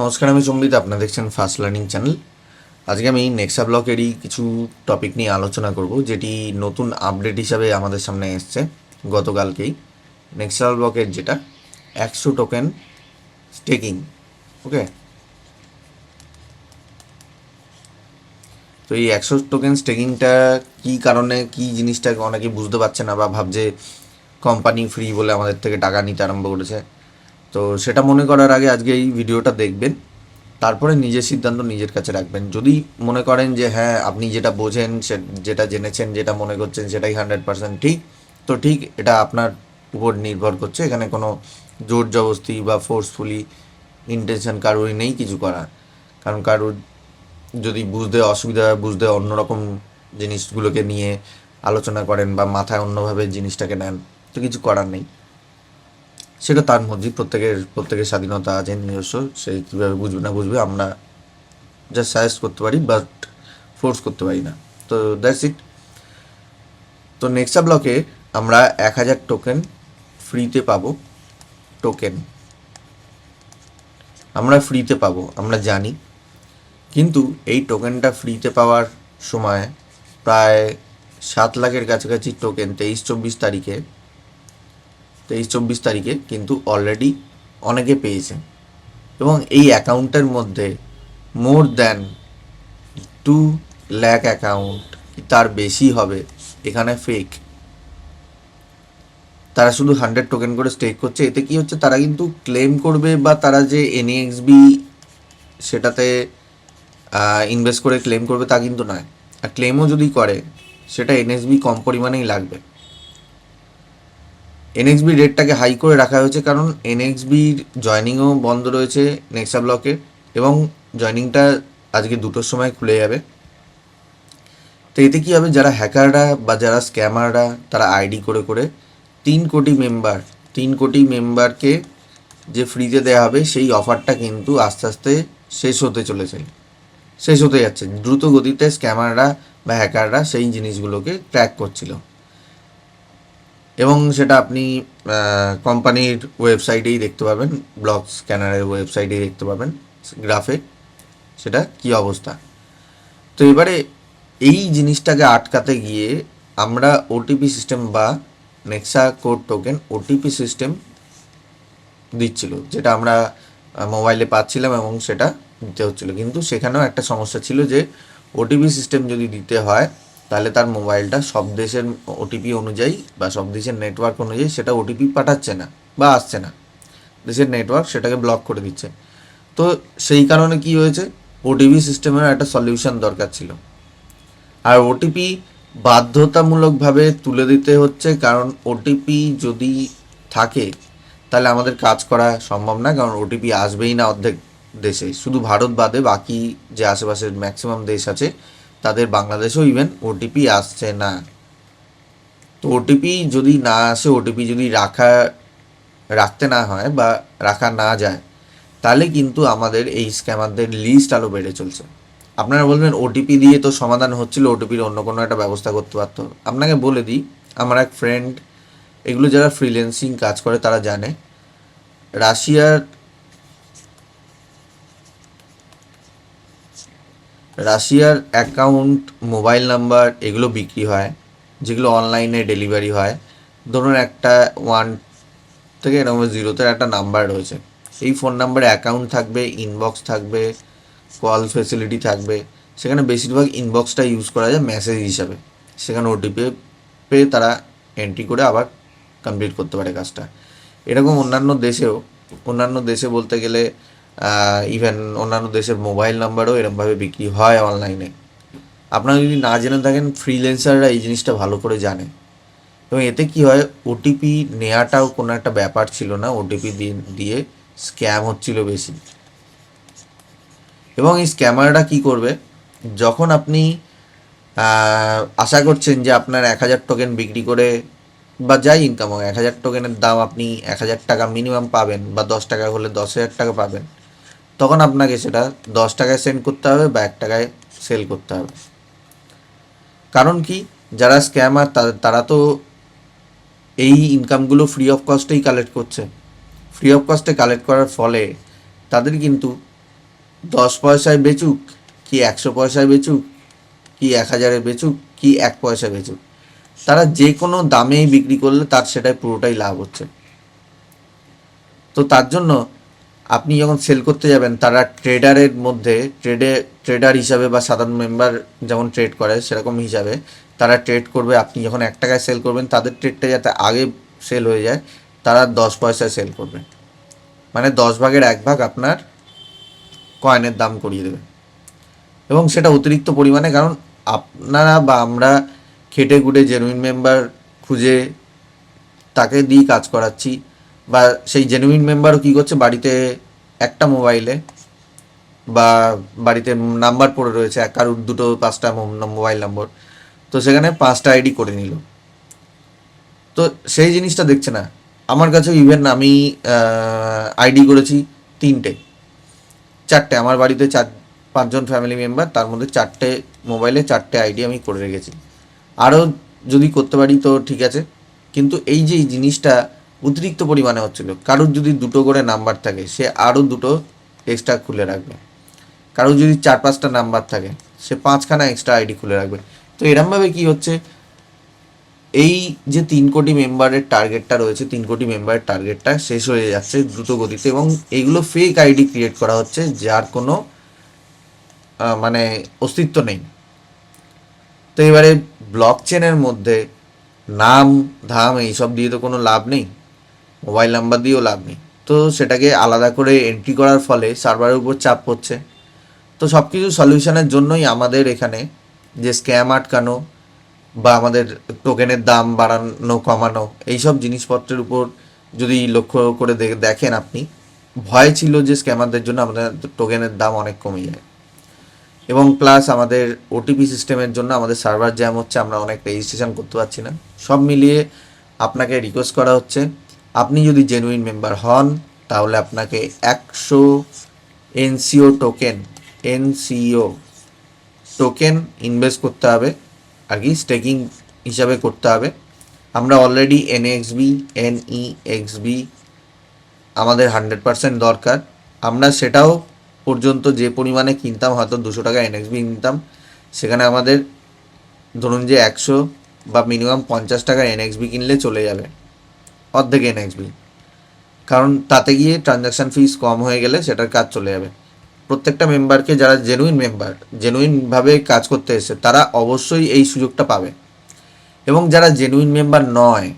নমস্কার, আমি সম্বিত আপনারা দেখছেন ফার্স্ট লার্নিং চ্যানেল আজকে আমি নেক্সা ব্লকেরই কিছু টপিক নিয়ে আলোচনা করব, যেটি নতুন আপডেট হিসাবে আমাদের সামনে এসছে গতকালকেই। নেক্সা ব্লকের যেটা, একশো টোকেন স্টেকিং ওকে তো এই একশো টোকেন স্টেকিংটা কী কারণে, কী জিনিসটা অনেকে বুঝতে পারছে না বা ভাবছে কোম্পানি ফ্রি বলে আমাদের থেকে টাকা নিতে আরম্ভ করেছে? তো সেটা মনে করার আগে আজকে এই ভিডিওটা দেখবেন। তারপরে নিজের সিদ্ধান্ত নিজের কাছে রাখবেন। যদি মনে করেন যে হ্যাঁ আপনি যেটা বোঝেন, সে, যেটা জেনেছেন, যেটা মনে করছেন, সেটাই হান্ড্রেড পার্সেন্ট ঠিক। তো ঠিক এটা আপনার উপর নির্ভর করছে। এখানে কোনো জোর জবস্তি বা ফোর্সফুলি ইন্টেনশন কারোরই নেই কিছু করার। কারণ কারোর যদি বুঝতে অসুবিধা হয় বুঝতে অন্যরকম জিনিসগুলোকে নিয়ে আলোচনা করেন বা মাথায় অন্যভাবে জিনিসটাকে নেন, তো কিছু করার নেই। সেটা তার মধ্যে প্রত্যেকের প্রত্যেকের স্বাধীনতা আছে, নিজস্ব, সে কীভাবে বুঝবে না বুঝবে, আমরা যা সাজেস্ট করতে পারি বাট ফোর্স করতে পারি না। তো দ্যাটস ইট তো নেক্সা ব্লকে আমরা এক হাজার টোকেন ফ্রিতে পাবো। টোকেন আমরা ফ্রিতে পাবো, আমরা জানি। কিন্তু এই টোকেনটা ফ্রিতে পাওয়ার সময় প্রায় সাত লাখের কাছাকাছি টোকেন তেইশ, চব্বিশ তারিখে তেইশ চব্বিশ তারিখে কিন্তু অলরেডি অনেকে পেয়েছে এবং এই অ্যাকাউন্টের মধ্যে more than two lakh account তার বেশি হবে এখানে ফেক তারা শুধু হান্ড্রেড টোকেন করে স্টেক করছে, এতে কি হচ্ছে? তারা কিন্তু ক্লেম করবে বা তারা যে এনএক্সবি সেটাতে ইনভেস্ট করে ক্লেম করবে তা কিন্তু নয়। আর ক্লেমও যদি করে, সেটা এনএসবি কম পরিমাণেই লাগবে। এনএক্সবি রেটটাকে হাই করে রাখা হয়েছে কারণ এনএক্সবির জয়নিংও বন্ধ রয়েছে নেক্সা ব্লকে এবং জয়নিংটা আজকে দুটোর সময় খুলে যাবে। তো এতে কী হবে? যারা হ্যাকাররা বা যারা স্ক্যামাররা তারা আইডি করে করে তিন কোটি মেম্বার তিন কোটি মেম্বারকে যে ফ্রিতে দেওয়া হবে, সেই অফারটা কিন্তু আস্তে আস্তে শেষ হতে চলেছে। শেষ হতে যাচ্ছে। দ্রুত গতিতে স্ক্যামাররা বা হ্যাকাররা সেই জিনিসগুলোকে ট্র্যাক করছিল। এবং সেটা আপনি কোম্পানির ওয়েবসাইটেই দেখতে পাবেন ব্লক স্ক্যানারের ওয়েবসাইটেই দেখতে পাবেন, গ্রাফে সেটা কি অবস্থা। তো এবারে এই জিনিসটাকে আটকাতে গিয়ে আমরা ওটিপি সিস্টেম বা Nexa code token OTP system দিচ্ছিল, যেটা আমরা মোবাইলে পাচ্ছিলাম এবং সেটা দিতে হচ্ছিল। কিন্তু সেখানেও একটা সমস্যা ছিল যে ওটিপি সিস্টেম যদি দিতে হয় তাহলে তার মোবাইলটা সব দেশের ওটিপি অনুযায়ী বা সব দেশের নেটওয়ার্ক অনুযায়ী সেটা ওটিপি পাঠাচ্ছে না বা আসছে না। দেশের নেটওয়ার্ক সেটাকে ব্লক করে দিচ্ছে। তো সেই কারণে কি হয়েছে? ওটিপি সিস্টেমের একটা সলিউশন দরকার ছিল। আর ওটিপি বাধ্যতামূলকভাবে তুলে দিতে হচ্ছে কারণ ওটিপি যদি থাকে তাহলে আমাদের কাজ করা সম্ভব না কারণ ওটিপি আসবেই না অর্ধেক দেশে। শুধু ভারত বাদে বাকি যে আশেপাশের ম্যাক্সিমাম দেশ আছে তাদের বাংলাদেশেও ইভেন ওটিপি আসছে না। তো ওটিপি যদি না আসে ওটিপি যদি রাখা, রাখতে না হয় বা রাখা না যায়, তাহলে কিন্তু আমাদের এই স্ক্যামারদের লিস্ট আরও বেড়ে চলছে। আপনারা বলবেন ওটিপি দিয়ে তো সমাধান হচ্ছিল ওটিপির অন্য কোনো একটা ব্যবস্থা করতে পারতো। আপনাকে বলে দিই, আমার এক ফ্রেন্ড এগুলো যারা ফ্রিল্যান্সিং কাজ করে তারা জানে, রাশিয়ার রাশিয়ার অ্যাকাউন্ট মোবাইল নাম্বার এগুলো বিক্রি হয়, যেগুলো অনলাইনে ডেলিভারি হয়। ধরুন একটা ওয়ান থেকে এরকম জিরোতে একটা নাম্বার রয়েছে। এই ফোন নাম্বারে অ্যাকাউন্ট থাকবে ইনবক্স থাকবে কল ফেসিলিটি থাকবে। সেখানে বেশিরভাগ ইনবক্সটা ইউজ করা যায় মেসেজ হিসাবে। সেখানে ওটিপি পেয়ে তারা এন্ট্রি করে আবার কমপ্লিট করতে পারে কাজটা। এরকম অন্যান্য দেশেও, অন্যান্য দেশে বলতে গেলে ইভেন অন্যান্য দেশের মোবাইল নাম্বারও এরমভাবে বিক্রি হয় অনলাইনে আপনারা যদি না জেনে থাকেন ফ্রিল্যান্সাররা এই জিনিসটা ভালো করে জানে। এবং এতে কি হয় ওটিপি নেওয়াটাও কোনো একটা ব্যাপার ছিল না ওটিপি দিয়ে স্ক্যাম হচ্ছিল বেশি। এবং এই স্ক্যামাররা কি করবে, যখন আপনি আশা করছেন যে আপনার এক হাজার টোকেন বিক্রি করে বা যাই ইনকাম হোক, এক হাজার টোকেনের দাম আপনি এক হাজার টাকা মিনিমাম পাবেন বা দশ টাকা হলে দশ হাজার টাকা পাবেন তখন আপনাকে সেটা দশ টাকায় সেন্ড করতে হবে বা এক টাকায় সেল করতে হবে। কারণ কি? যারা স্ক্যামার তারা তো এই ইনকামগুলো ফ্রি অফ কস্টেই কালেক্ট করছে। ফ্রি অফ কস্টে কালেক্ট করার ফলে তাদের কিন্তু দশ পয়সায় বেচুক, কি একশো পয়সায় বেচুক, কি এক হাজারে বেচুক, কি এক পয়সায় বেচুক। তারা যে কোনো দামেই বিক্রি করলে তার সেটাই পুরোটাই লাভ হচ্ছে। তো তার জন্য আপনি যখন সেল করতে যাবেন, তারা ট্রেডারের মধ্যে ট্রেডে ট্রেডার হিসাবে বা সাধারণ মেম্বার যেমন ট্রেড করে সেরকম হিসাবে, তারা ট্রেড করবে। আপনি যখন এক টাকায় সেল করবেন, তাদের ট্রেডটা যাতে আগে সেল হয়ে যায়, তারা দশ পয়সায় সেল করবে। মানে দশ ভাগের এক ভাগ আপনার কয়েনের দাম করিয়ে দেবে। এবং সেটা অতিরিক্ত পরিমাণে, কারণ আপনারা বা আমরা খেটে খুটে জেনুইন মেম্বার খুঁজে তাকে দিয়ে কাজ করাচ্ছি। বা সেই জেনুইন মেম্বারও কী করছে? বাড়িতে একটা মোবাইলে বা বাড়িতে নাম্বার পড়ে রয়েছে, এক কারুর দুটো পাঁচটা মোবাইল নম্বর তো সেখানে পাঁচটা আইডি করে নিল। তো সেই জিনিসটা দেখছে না। আমার কাছেও ইভেন আমি আইডি করেছি তিনটে। চারটে। আমার বাড়িতে চার, পাঁচজন ফ্যামিলি মেম্বার তার মধ্যে চারটে মোবাইলে চারটে আইডি আমি করে রেখেছি। আরও যদি করতে পারি তো ঠিক আছে। কিন্তু এই যে জিনিসটা অতিরিক্ত পরিমাণে হচ্ছিল। কারোর যদি দুটো করে নাম্বার থাকে, সে আরও দুটো এক্সট্রা খুলে রাখবে। কারোর যদি চার পাঁচটা নাম্বার থাকে, সে পাঁচখানা এক্সট্রা আইডি খুলে রাখবে। তো এরমভাবে কি হচ্ছে? এই যে তিন কোটি মেম্বারের টার্গেটটা রয়েছে, তিন কোটি মেম্বারের টার্গেটটা শেষ হয়ে যাচ্ছে দ্রুত গতিতে এবং এইগুলো ফেক আইডি ক্রিয়েট করা হচ্ছে, যার কোনো মানে অস্তিত্ব নেই। তো এবারে ব্লক চেনের মধ্যে নাম, ধাম, এইসব দিয়ে তো কোনো লাভ নেই। মোবাইল নাম্বার দিয়েও লাভ নেই। তো সেটাকে আলাদা করে এন্ট্রি করার ফলে সার্ভারের উপর চাপ পড়ছে। তো সব কিছু সলিউশনের জন্যই আমাদের এখানে যে স্ক্যাম আটকানো বা আমাদের টোকেনের দাম বাড়ানো, কমানো, এইসব জিনিসপত্রের উপর যদি লক্ষ্য করে দেখেন আপনি, ভয় ছিল যে স্ক্যামারদের জন্য আমাদের টোকেনের দাম অনেক কমে যায়। এবং প্লাস আমাদের ওটিপি সিস্টেমের জন্য আমাদের সার্ভার জ্যাম হচ্ছে, আমরা অনেক রেজিস্ট্রেশন করতে পারছি না। সব মিলিয়ে আপনাকে রিকোয়েস্ট করা হচ্ছে আপনি যদি জেনুইন মেম্বার হন, তাহলে আপনাকে একশো NCO token NCO token invest করতে হবে, আর কি স্টেকিং হিসাবে করতে হবে। আমরা অলরেডি এনএক্সবি এনইএক্সবি আমাদের হান্ড্রেড পার্সেন্ট দরকার। আমরা সেটাও পর্যন্ত যে পরিমাণে কিনতাম, হয়তো দুশো টাকা এনএক্সবি কিনতাম সেখানে আমাদের ধরুন যে একশো বা মিনিমাম পঞ্চাশ টাকা এনএক্সবি কিনলে চলে যাবে। অর্ধেক এনএক্সবি কারণ তাতে গিয়ে ট্রানজাকশান ফিস কম হয়ে গেলে সেটার কাজ চলে যাবে। প্রত্যেকটা মেম্বারকে যারা জেনুইন মেম্বার জেনুইনভাবে কাজ করতে এসেছে, তারা অবশ্যই এই সুযোগটা পাবে। এবং যারা জেনুইন মেম্বার নয়,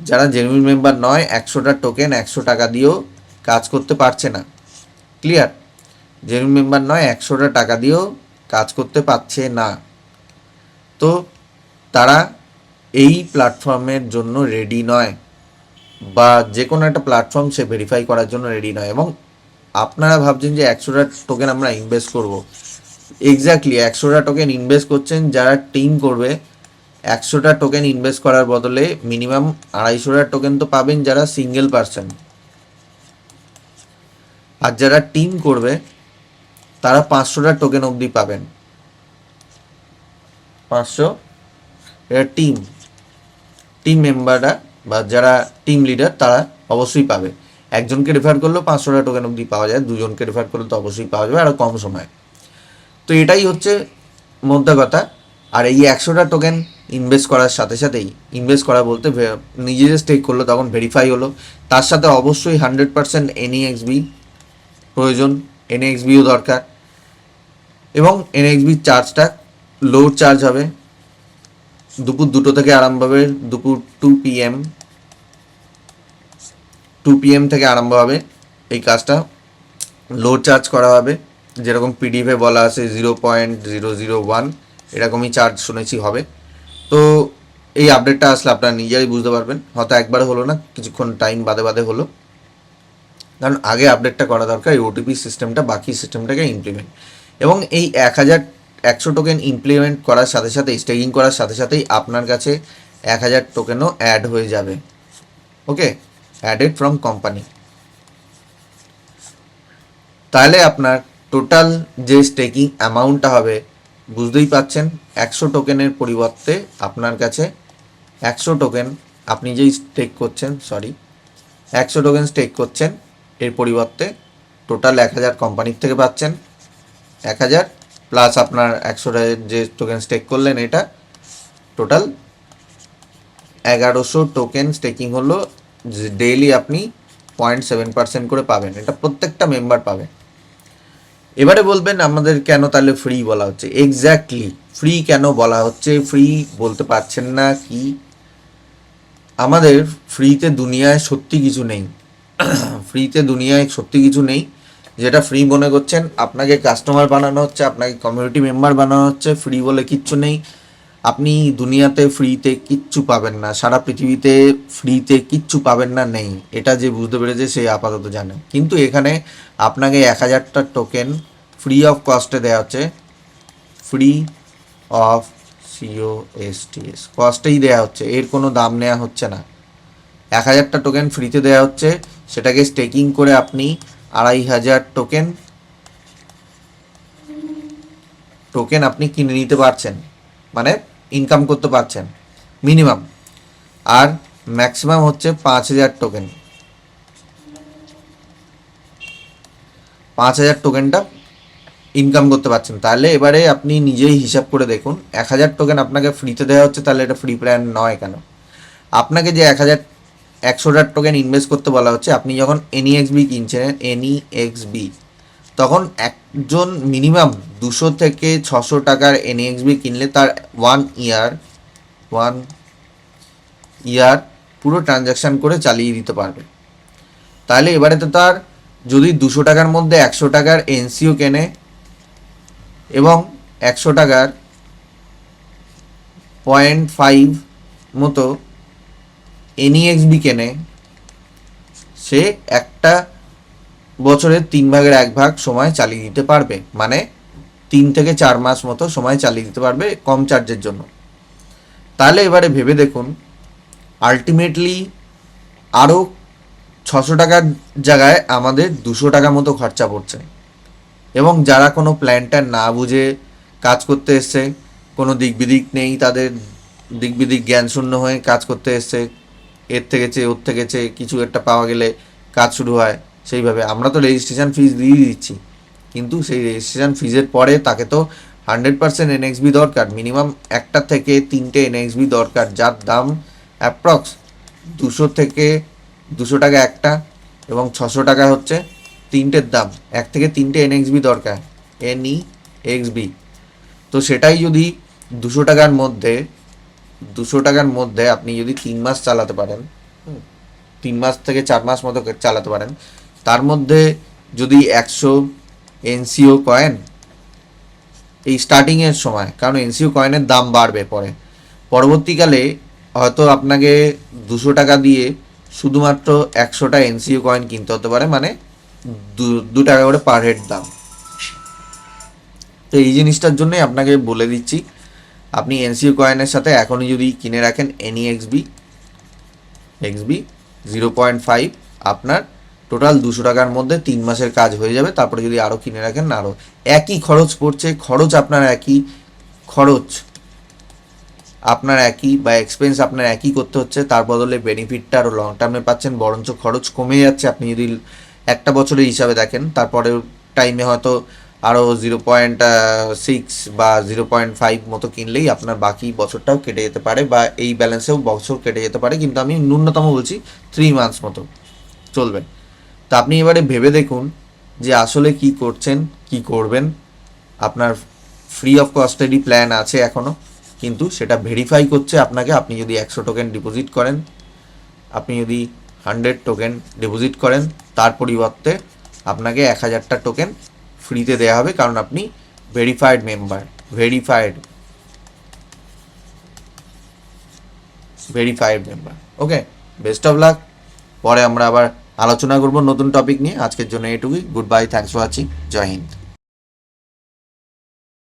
যারা জেনুইন মেম্বার নয়, একশোটা টোকেন একশো টাকা দিয়েও কাজ করতে পারছে না। ক্লিয়ার জেনুইন মেম্বার নয়, একশোটা টাকা দিয়েও কাজ করতে পারছে না। তো তারা এই প্ল্যাটফর্মের জন্য রেডি নয় বা যে কোনো একটা প্ল্যাটফর্ম সে ভেরিফাই করার জন্য রেডি নয় এবং আপনারা ভাবছেন যে একশোটা টোকেন আমরা ইনভেস্ট করব। এক্স্যাক্টলি একশোটা টোকেন ইনভেস্ট করছেন, যারা টিম করবে, একশোটা টোকেন ইনভেস্ট করার বদলে মিনিমাম আড়াইশোটা টোকেন তো পাবেন যারা সিঙ্গেল পার্সন আর যারা টিম করবে, তারা পাঁচশোটা টোকেন অবধি পাবেন। পাঁচশো? এটা টিম টিম মেম্বাররা বা যারা টিম লিডার তারা অবশ্যই পাবে। একজনকে রেফার করলেও পাঁচশোটা টোকেন অবধি পাওয়া যায়, দুজনকে রেফার করলে তো অবশ্যই পাওয়া যাবে আরও কম সময়। তো এটাই হচ্ছে মোদ্দা কথা। আর এই একশোটা টোকেন ইনভেস্ট করার সাথে সাথেই ইনভেস্ট করা বলতে নিজে যে স্টেক করল, তখন ভেরিফাই হলো। তার সাথে অবশ্যই হান্ড্রেড পার্সেন্ট এনইএক্সবি প্রয়োজন। এনএক্সবিও দরকার। এবং এনএক্সবির চার্জটা লো চার্জ হবে। দুপুর দুটো থেকে আরম্ভ হবে, দুপুর টু পিএম টু পিএম থেকে আরম্ভ হবে এই কাজটা। লো চার্জ করা হবে, যেরকম পিডিএফে বলা আছে zero point zero zero one এরকমই চার্জ শুনেছি হবে। তো এই আপডেটটা আসলে আপনারা নিজেরাই বুঝতে পারবেন, হয়তো একবার হলো না, কিছুক্ষণ টাইম বাদে বাদে হলো। কারণ আগে আপডেটটা করা দরকার, এই ওটিপি সিস্টেমটা বাকি সিস্টেমটাকে ইমপ্লিমেন্ট এবং এই এক হাজার একশো টোকেন ইমপ্লিমেন্ট করার সাথে সাথে স্টেকিং করার সাথে সাথেই আপনার কাছে এক হাজার টোকেনও অ্যাড হয়ে যাবে। ওকে অ্যাডেড ফ্রম কোম্পানি তাহলে আপনার টোটাল যে স্টেকিং অ্যামাউন্টটা হবে, বুঝতেই পাচ্ছেন, একশো টোকেনের পরিবর্তে আপনার কাছে একশো টোকেন আপনি যেই স্টেক করছেন সরি একশো টোকেন স্টেক করছেন, এর পরিবর্তে টোটাল এক হাজার কোম্পানির থেকে পাচ্ছেন, এক হাজার প্লাস আপনার একশোটা যে টোকেন স্টেক করলেন এটা টোটাল এগারোশো টোকেন স্টেকিং হলো ডেইলি আপনি পয়েন্ট সেভেন পার্সেন্ট করে পাবেন। এটা প্রত্যেকটা মেম্বার পাবে। এবারে বলবেন আমাদের কেন তাহলে ফ্রি বলা হচ্ছে? এক্স্যাক্টলি ফ্রি কেন বলা হচ্ছে? ফ্রি বলতে পারছেন না কি? আমাদের ফ্রিতে দুনিয়ায় সত্যি কিছু নেই। ফ্রিতে দুনিয়ায় সত্যি কিছু নেই। যেটা ফ্রি মনে করছেন, আপনাকে কাস্টমার বানানো হচ্ছে, আপনাকে কমিউনিটি মেম্বার বানানো হচ্ছে ফ্রি বলে কিচ্ছু নেই। আপনি দুনিয়াতে ফ্রিতে কিচ্ছু পাবেন না, সারা পৃথিবীতে ফ্রিতে কিচ্ছু পাবেন না, নেই। এটা যে বুঝতে পেরেছে, সে আপাতত জানে। কিন্তু এখানে আপনাকে এক হাজারটা টোকেন ফ্রি অফ কস্টে দেওয়া হচ্ছে। ফ্রি অফ সিও এস টি এস কস্টেই দেওয়া হচ্ছে, এর কোনো দাম নেওয়া হচ্ছে না। এক হাজারটা টোকেন ফ্রিতে দেওয়া হচ্ছে, সেটাকে স্টেকিং করে আপনি আড়াই হাজার টোকেন টোকেন আপনি কিনে নিতে পারছেন মানে ইনকাম করতে পারছেন মিনিমাম আর ম্যাক্সিমাম হচ্ছে পাঁচ হাজার টোকেন পাঁচ হাজার টোকেনটা ইনকাম করতে পারছেন। তাহলে এবারে আপনি নিজেই হিসাব করে দেখুন, এক হাজার টোকেন আপনাকে ফ্রিতে দেওয়া হচ্ছে, তাহলে এটা ফ্রি প্ল্যান নয় কেন? আপনাকে যে এক হাজার একশোটার টোকেন ইনভেস্ট করতে বলা হচ্ছে, আপনি যখন এনইএক্সবি কিনছেন এনইএক্সবি তখন একজন মিনিমাম দুশো থেকে ছশো টাকার এনএক্সবি কিনলে তার ওয়ান ইয়ার ওয়ান ইয়ার পুরো ট্রানজ্যাকশান করে চালিয়ে দিতে পারবে। তাহলে এবারে তো তার যদি দুশো টাকার মধ্যে একশো টাকার এনসিও কেনে এবং একশো টাকার পয়েন্ট ফাইভ মতো এনইএক্সবি কেনে, সে একটা বছরের তিন ভাগের এক ভাগ সময় চালিয়ে দিতে পারবে। মানে তিন থেকে চার মাস মতো সময় চালিয়ে দিতে পারবে কম চার্জের জন্য। তাহলে এবারে ভেবে দেখুন আলটিমেটলি আরও ছশো টাকার জায়গায় আমাদের দুশো টাকা মতো খরচা পড়ছে। এবং যারা কোনো প্ল্যানটা না বুঝে কাজ করতে এসছে, কোনো দিক বিদিক নেই, তাদের দিক বিদিক জ্ঞান শূন্য হয়ে কাজ করতে এসছে এর থেকে চেয়ে ওর থেকে চেয়ে কিছু একটা পাওয়া গেলে কাজ শুরু হয়, সেইভাবে। আমরা তো রেজিস্ট্রেশন ফিজ দিয়ে দিচ্ছি। কিন্তু সেই রেজিস্ট্রেশন ফিজের পরে তাকে তো হান্ড্রেড পার্সেন্ট এনএক্সবি দরকার। মিনিমাম একটা থেকে তিনটে এনএক্সবি দরকার, যার দাম অ্যাপ্রক্স দুশো থেকে দুশো টাকা একটা এবং ছশো টাকা হচ্ছে তিনটের দাম। এক থেকে তিনটে এনএক্সবি দরকার এনই এক্সবি তো সেটাই যদি দুশো টাকার মধ্যে দুশো টাকার মধ্যে আপনি যদি তিন মাস চালাতে পারেন তিন মাস থেকে চার মাস মতো চালাতে পারেন, তার মধ্যে যদি একশো এনসিও কয়েন এই স্টার্টিংয়ের সময়, কারণ এনসিও কয়েনের দাম বাড়বে পরে, পরবর্তীকালে হয়তো আপনাকে দুশো টাকা দিয়ে শুধুমাত্র একশোটা এনসিও কয়েন কিনতে হতে পারে মানে দু- টাকা করে পার হেড দাম। তো এই জিনিসটার জন্যই আপনাকে বলে দিচ্ছি আপনি এনসিও কয়েনের সাথে এখনই যদি কিনে রাখেন এনি এক্সবি এক্সবি জিরো পয়েন্ট ফাইভ, আপনার টোটাল দুশো টাকার মধ্যে তিন মাসের কাজ হয়ে যাবে। তারপরে যদি আরও কিনে রাখেন না আরও একই খরচ পড়ছে, খরচ আপনার একই, খরচ আপনার একই বা এক্সপেন্স আপনার একই করতে হচ্ছে, তার বদলে বেনিফিটটা আরও লং টার্মে পাচ্ছেন, বরঞ্চ খরচ কমে যাচ্ছে। আপনি যদি একটা বছরের হিসাবে দেখেন তারপরে টাইমে হয়তো আরও জিরো পয়েন্ট সিক্স বা জিরো পয়েন্ট ফাইভ মতো কিনলেই আপনার বাকি বছরটাও কেটে যেতে পারে বা এই ব্যালেন্সেও বছর কেটে যেতে পারে। কিন্তু আমি ন্যূনতম বলছি থ্রি মান্থস মতো। চলবে। তা আপনি এবারে ভেবে দেখুন যে আসলে কি করছেন, কি করবেন। আপনার ফ্রি অফ কস্টেরই প্ল্যান আছে এখনও কিন্তু সেটা ভেরিফাই করছে আপনাকে। আপনি যদি একশো টোকেন ডিপোজিট করেন, আপনি যদি হান্ড্রেড টোকেন ডিপোজিট করেন, তার পরিবর্তে আপনাকে এক হাজারটা টোকেন ফ্রিতে দেওয়া হবে, কারণ আপনি verified member verified verified member okay best of luck পরে আমরা আবার আলোচনা করব নতুন টপিক নিয়ে। আজকের জন্য এটুকুই। Good bye thanks for watching Jai Hind.